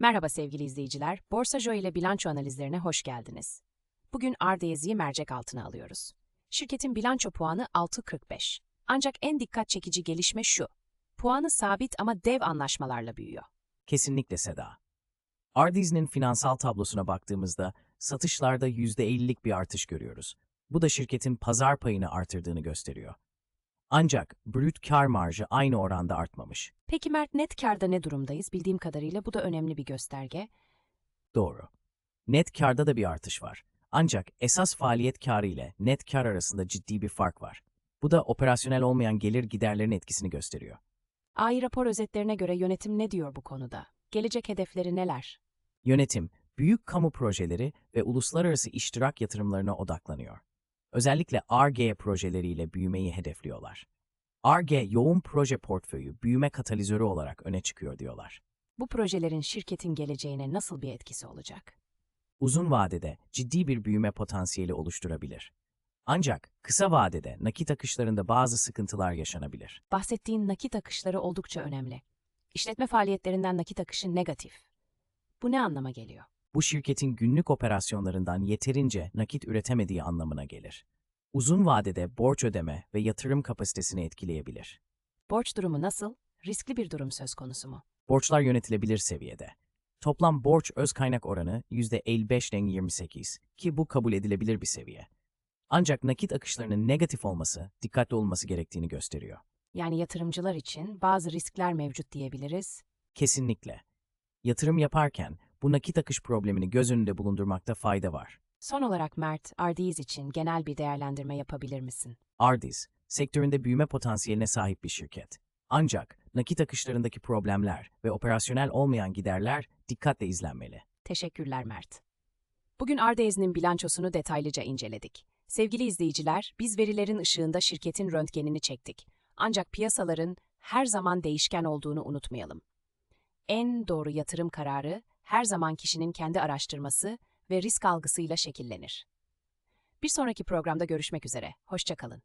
Merhaba sevgili izleyiciler, Borsa ile bilanço analizlerine hoş geldiniz. Bugün Ardez'i mercek altına alıyoruz. Şirketin bilanço puanı 6.45. Ancak en dikkat çekici gelişme şu. Puanı sabit ama dev anlaşmalarla büyüyor. Kesinlikle Seda. Ardiz'in finansal tablosuna baktığımızda satışlarda %50'lik bir artış görüyoruz. Bu da şirketin pazar payını artırdığını gösteriyor. Ancak brüt kar marjı aynı oranda artmamış. Peki Mert net karda ne durumdayız? Bildiğim kadarıyla bu da önemli bir gösterge. Doğru. Net karda da bir artış var. Ancak esas faaliyet karı ile net kar arasında ciddi bir fark var. Bu da operasyonel olmayan gelir giderlerin etkisini gösteriyor. AI rapor özetlerine göre yönetim ne diyor bu konuda? Gelecek hedefleri neler? Yönetim, büyük kamu projeleri ve uluslararası iştirak yatırımlarına odaklanıyor. Özellikle ARGE projeleriyle büyümeyi hedefliyorlar. ARGE yoğun proje portföyü büyüme katalizörü olarak öne çıkıyor diyorlar. Bu projelerin şirketin geleceğine nasıl bir etkisi olacak? Uzun vadede ciddi bir büyüme potansiyeli oluşturabilir. Ancak kısa vadede nakit akışlarında bazı sıkıntılar yaşanabilir. Bahsettiğin nakit akışları oldukça önemli. İşletme faaliyetlerinden nakit akışı negatif. Bu ne anlama geliyor? Bu şirketin günlük operasyonlarından yeterince nakit üretemediği anlamına gelir. Uzun vadede borç ödeme ve yatırım kapasitesini etkileyebilir. Borç durumu nasıl? Riskli bir durum söz konusu mu? Borçlar yönetilebilir seviyede. Toplam borç öz kaynak oranı %55-28 ki bu kabul edilebilir bir seviye. Ancak nakit akışlarının negatif olması dikkatli olması gerektiğini gösteriyor. Yani yatırımcılar için bazı riskler mevcut diyebiliriz. Kesinlikle. Yatırım yaparken bu nakit akış problemini göz önünde bulundurmakta fayda var. Son olarak Mert, Ardiz için genel bir değerlendirme yapabilir misin? Ardiz, sektöründe büyüme potansiyeline sahip bir şirket. Ancak nakit akışlarındaki problemler ve operasyonel olmayan giderler dikkatle izlenmeli. Teşekkürler Mert. Bugün Ardez'in bilançosunu detaylıca inceledik. Sevgili izleyiciler, biz verilerin ışığında şirketin röntgenini çektik. Ancak piyasaların her zaman değişken olduğunu unutmayalım. En doğru yatırım kararı her zaman kişinin kendi araştırması ve risk algısıyla şekillenir. Bir sonraki programda görüşmek üzere. Hoşçakalın.